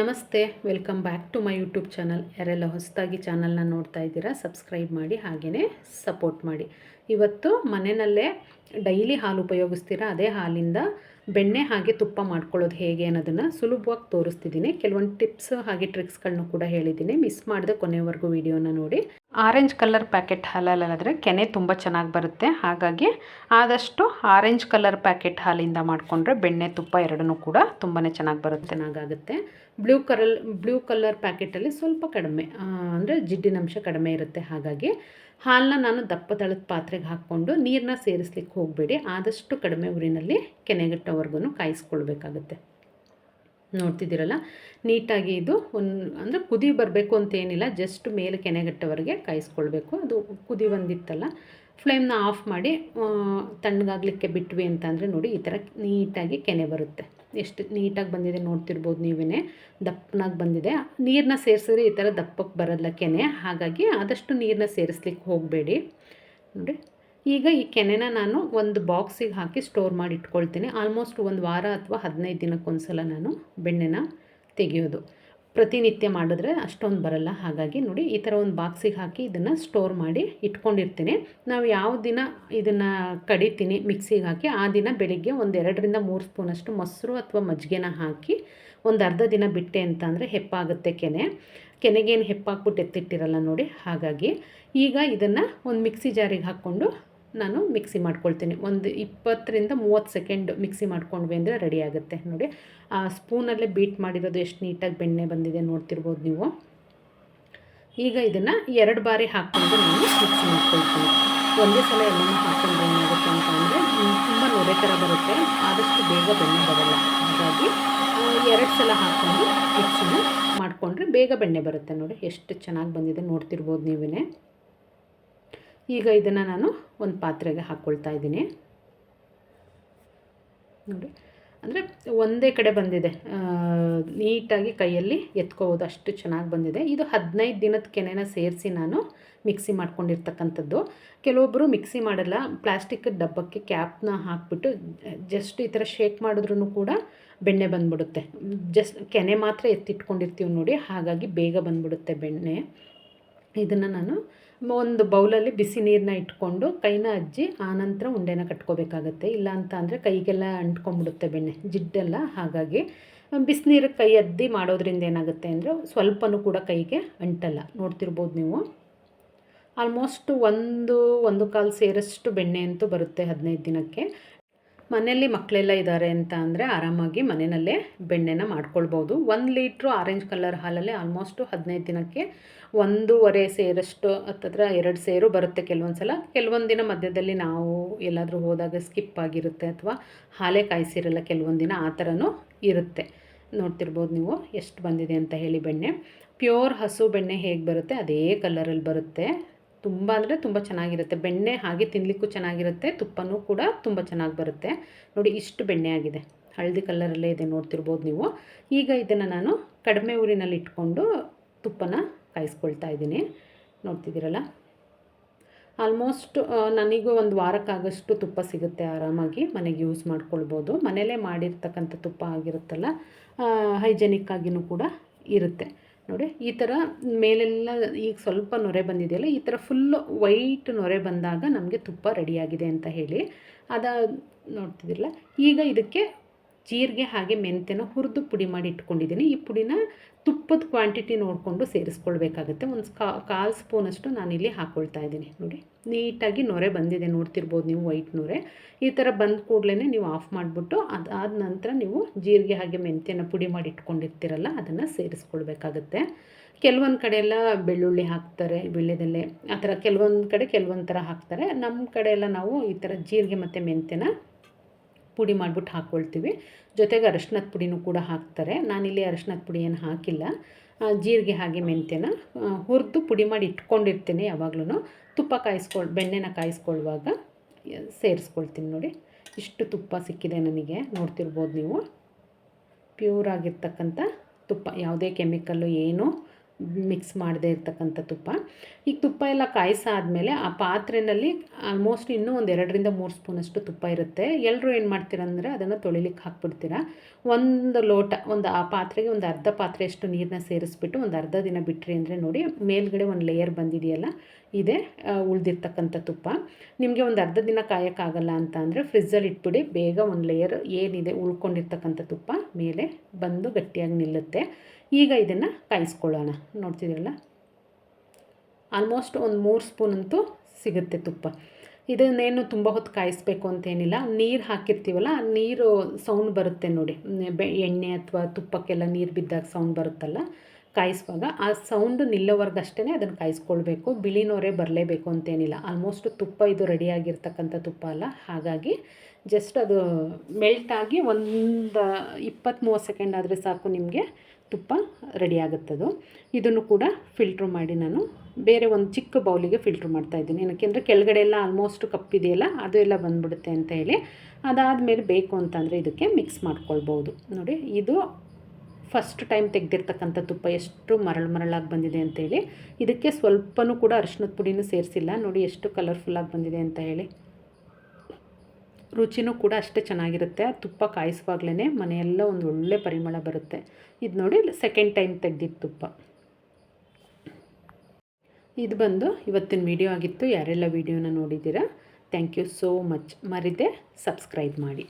ನಮಸ್ತೆ, welcome back to my YouTube channel. ಯಾರೆಲ್ಲ ಹೊಸದಾಗಿ ಚಾನಲ್ನ ನೋಡ್ತಾ ಇದ್ದೀರಾ, ಸಬ್ಸ್ಕ್ರೈಬ್ ಮಾಡಿ ಹಾಗೆಯೇ ಸಪೋರ್ಟ್ ಮಾಡಿ. ಇವತ್ತು ಮನೆಯಲ್ಲೇ ಡೈಲಿ ಹಾಲು ಉಪಯೋಗಿಸ್ತೀರಾ, ಅದೇ ಹಾಲಿಂದ ಬೆಣ್ಣೆ ಹಾಗೆ ತುಪ್ಪ ಮಾಡ್ಕೊಳ್ಳೋದು ಹೇಗೆ ಅನ್ನೋದನ್ನು ಸುಲಭವಾಗಿ ತೋರಿಸ್ತಿದ್ದೀನಿ. ಕೆಲವೊಂದು ಟಿಪ್ಸ್ ಹಾಗೆ ಟ್ರಿಕ್ಸ್ಗಳನ್ನೂ ಕೂಡ ಹೇಳಿದ್ದೀನಿ. ಮಿಸ್ ಮಾಡಿದೆ ಕೊನೆವರೆಗೂ ವಿಡಿಯೋನ ನೋಡಿ. ಆರೆಂಜ್ ಕಲರ್ ಪ್ಯಾಕೆಟ್ ಹಾಲಲ್ಲಾದರೆ ಕೆನೆ ತುಂಬ ಚೆನ್ನಾಗಿ ಬರುತ್ತೆ. ಹಾಗಾಗಿ ಆದಷ್ಟು ಆರೆಂಜ್ ಕಲರ್ ಪ್ಯಾಕೆಟ್ ಹಾಲಿಂದ ಮಾಡಿಕೊಂಡ್ರೆ ಬೆಣ್ಣೆ, ತುಪ್ಪ ಎರಡನ್ನೂ ಕೂಡ ತುಂಬಾ ಚೆನ್ನಾಗಿ ಬರುತ್ತೆ, ಚೆನ್ನಾಗಾಗುತ್ತೆ. ಬ್ಲೂ ಕಲರ್ ಬ್ಲೂ ಕಲರ್ ಪ್ಯಾಕೆಟಲ್ಲಿ ಸ್ವಲ್ಪ ಕಡಿಮೆ ಅಂದರೆ ಜಿಡ್ಡಿನಂಶ ಕಡಿಮೆ ಇರುತ್ತೆ. ಹಾಗಾಗಿ ಹಾಲನ್ನ ನಾನು ದಪ್ಪ ತಳದ ಪಾತ್ರೆಗೆ ಹಾಕ್ಕೊಂಡು ನೀರನ್ನ ಸೇರಿಸ್ಲಿಕ್ಕೆ ಹೋಗಬೇಡಿ. ಆದಷ್ಟು ಕಡಿಮೆ ಉರಿನಲ್ಲಿ ಕೆನೆಗಟ್ಟೋವರೆಗೂ ಕಾಯಿಸ್ಕೊಳ್ಬೇಕಾಗತ್ತೆ. ನೋಡ್ತಿದ್ದೀರಲ್ಲ? ನೀಟಾಗಿ ಇದು ಒಂದು ಅಂದರೆ ಕುದಿ ಬರಬೇಕು ಅಂತೇನಿಲ್ಲ ಜಸ್ಟ್ ಮೇಲೆ ಕೆನೆಗಟ್ಟವರೆಗೆ ಕಾಯಿಸ್ಕೊಳ್ಬೇಕು. ಅದು ಕುದಿ ಬಂದಿತ್ತಲ್ಲ ಫ್ಲೇಮ್ನ ಆಫ್ ಮಾಡಿ ತಣ್ಣಗಾಗಲಿಕ್ಕೆ ಬಿಟ್ವಿ ಅಂತ ಅಂದರೆ ನೋಡಿ ಈ ಥರ ನೀಟಾಗಿ ಕೆನೆ ಬರುತ್ತೆ. ಎಷ್ಟು ನೀಟಾಗಿ ಬಂದಿದೆ ನೋಡ್ತಿರ್ಬೋದು ನೀವೇ ದಪ್ಪನಾಗಿ ಬಂದಿದೆ. ನೀರನ್ನ ಸೇರಿಸಿದ್ರೆ ಈ ಥರ ದಪ್ಪಕ್ಕೆ ಬರೋಲ್ಲ ಕೆನೆ. ಹಾಗಾಗಿ ಆದಷ್ಟು ನೀರನ್ನ ಸೇರಿಸ್ಲಿಕ್ಕೆ ಹೋಗಬೇಡಿ. ನೋಡಿ. ಈಗ ಈ ಕೆನೆನ ನಾನು ಒಂದು ಬಾಕ್ಸಿಗೆ ಹಾಕಿ ಸ್ಟೋರ್ ಮಾಡಿ ಇಟ್ಕೊಳ್ತೀನಿ. ಆಲ್ಮೋಸ್ಟ್ ಒಂದು ವಾರ ಅಥವಾ ಹದಿನೈದು ದಿನಕ್ಕೊಂದ್ಸಲ ನಾನು ಬೆಣ್ಣೆನ ತೆಗೆಯೋದು. ಪ್ರತಿನಿತ್ಯ ಮಾಡಿದ್ರೆ ಅಷ್ಟೊಂದು ಬರಲ್ಲ. ಹಾಗಾಗಿ ನೋಡಿ ಈ ಥರ ಒಂದು ಬಾಕ್ಸಿಗೆ ಹಾಕಿ ಇದನ್ನು ಸ್ಟೋರ್ ಮಾಡಿ ಇಟ್ಕೊಂಡಿರ್ತೀನಿ. ನಾವು ಯಾವ ದಿನ ಇದನ್ನು ಕಡಿತೀನಿ ಮಿಕ್ಸಿಗೆ ಹಾಕಿ, ಆ ದಿನ ಬೆಳಿಗ್ಗೆ ಒಂದು ಎರಡರಿಂದ ಮೂರು ಸ್ಪೂನಷ್ಟು ಮೊಸರು ಅಥವಾ ಮಜ್ಜಿಗೆನ ಹಾಕಿ ಒಂದು ಅರ್ಧ ದಿನ ಬಿಟ್ಟೆ ಅಂತ ಅಂದರೆ ಹೆಪ್ಪಾಗುತ್ತೆ ಕೆನೆ. ಕೆನೆಗೇನು ಹೆಪ್ಪಾಕ್ಬಿಟ್ಟು ಎತ್ತಿಟ್ಟಿರಲ್ಲ ನೋಡಿ. ಹಾಗಾಗಿ ಈಗ ಇದನ್ನು ಒಂದು ಮಿಕ್ಸಿ ಜಾರಿಗೆ ಹಾಕ್ಕೊಂಡು ನಾನು ಮಿಕ್ಸಿ ಮಾಡ್ಕೊಳ್ತೀನಿ. ಒಂದು ಇಪ್ಪತ್ತರಿಂದ ಮೂವತ್ತು ಸೆಕೆಂಡ್ ಮಿಕ್ಸಿ ಮಾಡ್ಕೊಂಡ್ವಿ ಅಂದರೆ ರೆಡಿ ಆಗುತ್ತೆ. ನೋಡಿ, ಆ ಸ್ಪೂನಲ್ಲೇ ಬೀಟ್ ಮಾಡಿರೋದು ಎಷ್ಟು ನೀಟಾಗಿ ಬೆಣ್ಣೆ ಬಂದಿದೆ ನೋಡ್ತಿರ್ಬೋದು ನೀವು. ಈಗ ಇದನ್ನು ಎರಡು ಬಾರಿ ಹಾಕ್ಕೊಂಡು ನಾನು ಮಿಕ್ಸಿ ಮಾಡ್ಕೊಳ್ತೀನಿ. ಒಂದೇ ಸಲ ಎಲ್ಲನೂ ಹಾಕ್ಕೊಂಡು ಏನಾಗುತ್ತೆ ಅಂತ ಅಂದರೆ ತುಂಬ ನೊರೆ ಥರ ಬರುತ್ತೆ. ಆದಷ್ಟು ಬೇಗ ಬೆಣ್ಣೆ ಬರಲ್ಲ. ಹಾಗಾಗಿ ಎರಡು ಸಲ ಹಾಕ್ಕೊಂಡು ಮಿಕ್ಸಿನ ಮಾಡಿಕೊಂಡ್ರೆ ಬೇಗ ಬೆಣ್ಣೆ ಬರುತ್ತೆ. ನೋಡಿ, ಎಷ್ಟು ಚೆನ್ನಾಗಿ ಬಂದಿದೆ ನೋಡ್ತಿರ್ಬೋದು ನೀವೇ ಈಗ ಇದನ್ನು ನಾನು ಒಂದು ಪಾತ್ರೆಗೆ ಹಾಕ್ಕೊಳ್ತಾ ಇದ್ದೀನಿ. ನೋಡಿ, ಅಂದರೆ ಒಂದೇ ಕಡೆ ಬಂದಿದೆ. ನೀಟಾಗಿ ಕೈಯಲ್ಲಿ ಎತ್ಕೋಬೋದು, ಅಷ್ಟು ಚೆನ್ನಾಗಿ ಬಂದಿದೆ. ಇದು ಹದಿನೈದು ದಿನದ ಕೆನೆನ ಸೇರಿಸಿ ನಾನು ಮಿಕ್ಸಿ ಮಾಡ್ಕೊಂಡಿರ್ತಕ್ಕಂಥದ್ದು. ಕೆಲವೊಬ್ಬರು ಮಿಕ್ಸಿ ಮಾಡಲ್ಲ, ಪ್ಲಾಸ್ಟಿಕ್ ಡಬ್ಬಕ್ಕೆ ಕ್ಯಾಪ್ನ ಹಾಕ್ಬಿಟ್ಟು ಜಸ್ಟ್ ಈ ಥರ ಶೇಕ್ ಮಾಡಿದ್ರೂ ಕೂಡ ಬೆಣ್ಣೆ ಬಂದ್ಬಿಡುತ್ತೆ. ಜಸ್ಟ್ ಕೆನೆ ಮಾತ್ರ ಎತ್ತಿಟ್ಕೊಂಡಿರ್ತೀವಿ ನೋಡಿ, ಹಾಗಾಗಿ ಬೇಗ ಬಂದ್ಬಿಡುತ್ತೆ ಬೆಣ್ಣೆ. ಇದನ್ನು ನಾನು ಒಂದು ಬೌಲಲ್ಲಿ ಬಿಸಿ ನೀರನ್ನ ಇಟ್ಕೊಂಡು ಕೈನ ಅಜ್ಜಿ ಆನಂತರ ಉಂಡೆನ ಕಟ್ಕೋಬೇಕಾಗತ್ತೆ. ಇಲ್ಲ ಅಂತ ಅಂದರೆ ಕೈಗೆಲ್ಲ ಅಂಟ್ಕೊಂಡ್ಬಿಡುತ್ತೆ ಬೆಣ್ಣೆ, ಜಿಡ್ಡೆಲ್ಲ. ಹಾಗಾಗಿ ಬಿಸಿನೀರು ಕೈ ಅದ್ದಿ ಮಾಡೋದ್ರಿಂದ ಏನಾಗುತ್ತೆ ಅಂದರೆ ಸ್ವಲ್ಪನೂ ಕೂಡ ಕೈಗೆ ಅಂಟಲ್ಲ. ನೋಡ್ತಿರ್ಬೋದು ನೀವು. ಆಲ್ಮೋಸ್ಟ್ ಒಂದು ಒಂದು ಕಾಲು ಸೇರಷ್ಟು ಬೆಣ್ಣೆ ಅಂತೂ ಬರುತ್ತೆ ಹದಿನೈದು ದಿನಕ್ಕೆ. ಮನೆಯಲ್ಲಿ ಮಕ್ಕಳೆಲ್ಲ ಇದ್ದಾರೆ ಅಂತ ಅಂದರೆ ಆರಾಮಾಗಿ ಮನೆಯಲ್ಲೇ ಬೆಣ್ಣೆನ ಮಾಡ್ಕೊಳ್ಬೋದು. ಒಂದು ಲೀಟ್ರು ಆರೆಂಜ್ ಕಲರ್ ಹಾಲಲ್ಲಿ ಆಲ್ಮೋಸ್ಟು ಹದಿನೈದು ದಿನಕ್ಕೆ ಒಂದೂವರೆ ಸೇರಷ್ಟು, ಹತ್ತತ್ರ ಎರಡು ಸೇರು ಬರುತ್ತೆ ಕೆಲವೊಂದು ಸಲ ಕೆಲವೊಂದು ದಿನ ಮಧ್ಯದಲ್ಲಿ ನಾವು ಎಲ್ಲಾದರೂ ಹೋದಾಗ ಸ್ಕಿಪ್ ಆಗಿರುತ್ತೆ ಅಥವಾ ಹಾಲೇ ಕಾಯಿಸಿರಲ್ಲ ಕೆಲವೊಂದು ದಿನ, ಆ ಥರನೂ ಇರುತ್ತೆ. ನೋಡ್ತಿರ್ಬೋದು ನೀವು ಎಷ್ಟು ಬಂದಿದೆ ಅಂತ ಹೇಳಿ ಬೆಣ್ಣೆ. ಪ್ಯೂರ್ ಹಸು ಬೆಣ್ಣೆ ಹೇಗೆ ಬರುತ್ತೆ, ಅದೇ ಕಲರಲ್ಲಿ ಬರುತ್ತೆ. ತುಂಬ ಅಂದರೆ ತುಂಬ ಚೆನ್ನಾಗಿರುತ್ತೆ. ಬೆಣ್ಣೆ ಹಾಗೆ ತಿನ್ನಲಿಕ್ಕೂ ಚೆನ್ನಾಗಿರುತ್ತೆ, ತುಪ್ಪನೂ ಕೂಡ ತುಂಬ ಚೆನ್ನಾಗಿ ಬರುತ್ತೆ. ನೋಡಿ, ಇಷ್ಟು ಬೆಣ್ಣೆ ಆಗಿದೆ. ಹಳದಿ ಕಲರಲ್ಲೇ ಇದೆ ನೋಡ್ತಿರ್ಬೋದು ನೀವು. ಈಗ ಇದನ್ನು ನಾನು ಕಡಿಮೆ ಊರಿನಲ್ಲಿ ಇಟ್ಕೊಂಡು ತುಪ್ಪನ ಕಾಯಿಸ್ಕೊಳ್ತಾ ಇದ್ದೀನಿ. ನೋಡ್ತಿದ್ದೀರಲ್ಲ? ಆಲ್ಮೋಸ್ಟ್ ನನಗೂ ಒಂದು ವಾರಕ್ಕಾಗಷ್ಟು ತುಪ್ಪ ಸಿಗುತ್ತೆ ಆರಾಮಾಗಿ. ಮನೆಗೆ ಯೂಸ್ ಮಾಡ್ಕೊಳ್ಬೋದು. ಮನೇಲೇ ಮಾಡಿರ್ತಕ್ಕಂಥ ತುಪ್ಪ ಆಗಿರುತ್ತಲ್ಲ ಹೈಜೆನಿಕ್ ಆಗಿಯೂ ಕೂಡ ಇರುತ್ತೆ. ನೋಡಿ, ಈ ಥರ ಮೇಲೆಲ್ಲ ಈಗ ಸ್ವಲ್ಪ ನೊರೆ ಬಂದಿದೆಯಲ್ಲ, ಈ ಥರ ಫುಲ್ಲು ವೈಟ್ ನೊರೆ ಬಂದಾಗ ನಮಗೆ ತುಪ್ಪ ರೆಡಿಯಾಗಿದೆ ಅಂತ ಹೇಳಿ. ಅದ ನೋಡ್ತಿದ್ದಿಲ್ಲ ಈಗ ಇದಕ್ಕೆ ಜೀರಿಗೆ ಹಾಗೆ ಮೆಂತೆನ ಹುರಿದು ಪುಡಿ ಮಾಡಿ ಇಟ್ಕೊಂಡಿದ್ದೀನಿ. ಈ ಪುಡಿನ ತುಪ್ಪದ ಕ್ವಾಂಟಿಟಿ ನೋಡಿಕೊಂಡು ಸೇರಿಸ್ಕೊಳ್ಬೇಕಾಗತ್ತೆ. ಒಂದು ಕಾ, ಕಾಲು ಸ್ಪೂನಷ್ಟು ನಾನಿಲ್ಲಿ ಹಾಕ್ಕೊಳ್ತಾ ಇದ್ದೀನಿ. ನೋಡಿ, ನೀಟಾಗಿ ನೊರೆ ಬಂದಿದೆ. ನೋಡ್ತಿರ್ಬೋದು ನೀವು ವೈಟ್ ನೊರೆ. ಈ ಥರ ಬಂದ ಕೂಡಲೇ ನೀವು ಆಫ್ ಮಾಡಿಬಿಟ್ಟು ಅದಾದ ನಂತರ ನೀವು ಜೀರಿಗೆ ಹಾಗೆ ಮೆಂತ್ಯನ ಪುಡಿ ಮಾಡಿ ಇಟ್ಕೊಂಡಿರ್ತೀರಲ್ಲ, ಅದನ್ನು ಸೇರಿಸ್ಕೊಳ್ಬೇಕಾಗತ್ತೆ. ಕೆಲವೊಂದು ಕಡೆ ಎಲ್ಲ ಬೆಳ್ಳುಳ್ಳಿ ಹಾಕ್ತಾರೆ ಬೆಳ್ಳೆದಲ್ಲೇ ಆ ಥರ ಕೆಲವೊಂದು ಕಡೆ ಕೆಲವೊಂದು ಥರ ಹಾಕ್ತಾರೆ. ನಮ್ಮ ಕಡೆ ಎಲ್ಲ ನಾವು ಈ ಥರ ಜೀರಿಗೆ ಮತ್ತು ಮೆಂತ್ಯನ ಪುಡಿ ಮಾಡಿಬಿಟ್ಟು ಹಾಕ್ಕೊಳ್ತೀವಿ. ಜೊತೆಗೆ ಅರಶಿನದ ಪುಡಿನೂ ಕೂಡ ಹಾಕ್ತಾರೆ. ನಾನಿಲ್ಲಿ ಅರಶಿನದ ಪುಡಿ ಏನು ಹಾಕಿಲ್ಲ ಜೀರಿಗೆ ಹಾಗೆ ಮೆಂತ್ಯನ ಹುರಿದು ಪುಡಿ ಮಾಡಿ ಇಟ್ಕೊಂಡಿರ್ತೀನಿ ಯಾವಾಗಲೂ ತುಪ್ಪ ಕಾಯಿಸ್ಕೊಳ್, ಬೆಣ್ಣೆನ ಕಾಯಿಸ್ಕೊಳ್ಳುವಾಗ ಸೇರಿಸ್ಕೊಳ್ತೀನಿ ನೋಡಿ. ಇಷ್ಟು ತುಪ್ಪ ಸಿಕ್ಕಿದೆ ನನಗೆ. ನೋಡ್ತಿರ್ಬೋದು ನೀವು. ಪ್ಯೂರ್ ಆಗಿರ್ತಕ್ಕಂಥ ತುಪ್ಪ. ಯಾವುದೇ ಕೆಮಿಕಲ್ಲು ಏನೂ ಮಿಕ್ಸ್ ಮಾಡದೇ ಇರ್ತಕ್ಕಂಥ ತುಪ್ಪ. ಈಗ ತುಪ್ಪ ಎಲ್ಲ ಕಾಯಿಸಾದ್ಮೇಲೆ ಆ ಪಾತ್ರೆಯಲ್ಲಿ ಆಲ್ಮೋಸ್ಟ್ ಇನ್ನೂ ಒಂದು ಎರಡರಿಂದ ಮೂರು ಸ್ಪೂನಷ್ಟು ತುಪ್ಪ ಇರುತ್ತೆ. ಎಲ್ಲರೂ ಏನು ಮಾಡ್ತೀರಂದರೆ ಅದನ್ನು ತೊಳಿಲಿಕ್ಕೆ ಹಾಕ್ಬಿಡ್ತೀರ. ಒಂದು ಲೋಟ, ಒಂದು ಆ ಪಾತ್ರೆಗೆ ಒಂದು ಅರ್ಧ ಪಾತ್ರೆಯಷ್ಟು ನೀರನ್ನ ಸೇರಿಸ್ಬಿಟ್ಟು ಒಂದು ಅರ್ಧ ದಿನ ಬಿಟ್ರಿ ಅಂದರೆ ನೋಡಿ ಮೇಲ್ಗಡೆ ಒಂದು ಲೇಯರ್ ಬಂದಿದೆಯಲ್ಲ, ಇದೆ ಉಳಿದಿರ್ತಕ್ಕಂಥ ತುಪ್ಪ. ನಿಮಗೆ ಒಂದು ಅರ್ಧ ದಿನ ಕಾಯೋಕ್ಕಾಗಲ್ಲ ಅಂತ ಅಂದರೆ ಫ್ರಿಜ್ಜಲ್ಲಿ ಇಟ್ಬಿಡಿ, ಬೇಗ ಒಂದು ಲೇಯರ್ ಏನಿದೆ ಉಳ್ಕೊಂಡಿರ್ತಕ್ಕಂಥ ತುಪ್ಪ ಮೇಲೆ ಬಂದು ಗಟ್ಟಿಯಾಗಿ ನಿಲ್ಲುತ್ತೆ. ಈಗ ಇದನ್ನು ಕಾಯಿಸ್ಕೊಳ್ಳೋಣ. ನೋಡ್ತಿದ್ದೀರಲ್ಲ? ಆಲ್ಮೋಸ್ಟ್ ಒಂದು ಮೂರು ಸ್ಪೂನ್ ಅಂತೂ ಸಿಗುತ್ತೆ ತುಪ್ಪ. ಇದನ್ನೇನು ತುಂಬ ಹೊತ್ತು ಕಾಯಿಸ್ಬೇಕು ಅಂತೇನಿಲ್ಲ. ನೀರು ಹಾಕಿರ್ತೀವಲ್ಲ, ನೀರು ಸೌಂಡ್ ಬರುತ್ತೆ ನೋಡಿ. ಎಣ್ಣೆ ಅಥವಾ ತುಪ್ಪಕ್ಕೆಲ್ಲ ನೀರು ಬಿದ್ದಾಗ ಸೌಂಡ್ ಬರುತ್ತಲ್ಲ, ಕಾಯಿಸುವಾಗ. ಆ ಸೌಂಡು ನಿಲ್ಲೋವರೆಗಷ್ಟೇ ಅದನ್ನು ಕಾಯಿಸ್ಕೊಳ್ಬೇಕು. ಬಿಳಿ ನೊರೆ ಬರಲೇಬೇಕು ಅಂತೇನಿಲ್ಲ. ಆಲ್ಮೋಸ್ಟ್ ತುಪ್ಪ ಇದು ರೆಡಿಯಾಗಿರ್ತಕ್ಕಂಥ ತುಪ್ಪ ಅಲ್ಲ. ಹಾಗಾಗಿ ಜಸ್ಟ್ ಅದು ಮೆಲ್ಟಾಗಿ ಒಂದು ಇಪ್ಪತ್ತು ಮೂವತ್ತು ಸೆಕೆಂಡ್ ಆದರೆ ಸಾಕು ನಿಮಗೆ. ತುಪ್ಪ ರೆಡಿ ಆಗುತ್ತದು, ಇದನ್ನು ಕೂಡ ಫಿಲ್ಟ್ರ್ ಮಾಡಿ ನಾನು ಬೇರೆ ಒಂದು ಚಿಕ್ಕ ಬೌಲಿಗೆ ಫಿಲ್ಟ್ರ್ ಮಾಡ್ತಾಯಿದ್ದೀನಿ ಏನಕ್ಕೆ ಅಂದರೆ ಕೆಳಗಡೆ ಎಲ್ಲ ಆಲ್ಮೋಸ್ಟ್ ಕಪ್ಪಿದೆಯಲ್ಲ ಅದು ಎಲ್ಲ ಬಂದ್ಬಿಡುತ್ತೆ ಅಂತ ಹೇಳಿ. ಅದಾದಮೇಲೆ ಬೇಕು ಅಂತಂದರೆ ಇದಕ್ಕೆ ಮಿಕ್ಸ್ ಮಾಡ್ಕೊಳ್ಬೋದು ನೋಡಿ, ಇದು ಫಸ್ಟ್ ಟೈಮ್ ತೆಗೆದಿರ್ತಕ್ಕಂಥ ತುಪ್ಪ ಎಷ್ಟು ಮರಳು ಮರಳಾಗಿ ಬಂದಿದೆ ಅಂತೇಳಿ ಇದಕ್ಕೆ ಸ್ವಲ್ಪನೂ ಕೂಡ ಅರಿಶಿನದ ಪುಡಿನೂ ಸೇರಿಸಿಲ್ಲ. ನೋಡಿ, ಎಷ್ಟು ಕಲರ್ಫುಲ್ಲಾಗಿ ಬಂದಿದೆ ಅಂತ ಹೇಳಿ. ರುಚಿನೂ ಕೂಡ ಅಷ್ಟೇ ಚೆನ್ನಾಗಿರುತ್ತೆ. ತುಪ್ಪ ಕಾಯಿಸುವಾಗಲೇ ಮನೆಯೆಲ್ಲ ಒಂದು ಒಳ್ಳೆ ಪರಿಮಳ ಬರುತ್ತೆ. ಇದು ನೋಡಿ ಸೆಕೆಂಡ್ ಟೈಮ್ ತೆಗ್ದಿದ್ದು ತುಪ್ಪ. ಇದು ಬಂದು ಇವತ್ತಿನ ವಿಡಿಯೋ ಆಗಿತ್ತು. ಯಾರೆಲ್ಲ ವಿಡಿಯೋನ ನೋಡಿದ್ದೀರಾ ಥ್ಯಾಂಕ್ ಯು ಸೋ ಮಚ್ ಮರಿದೆ ಸಬ್ಸ್ಕ್ರೈಬ್ ಮಾಡಿ.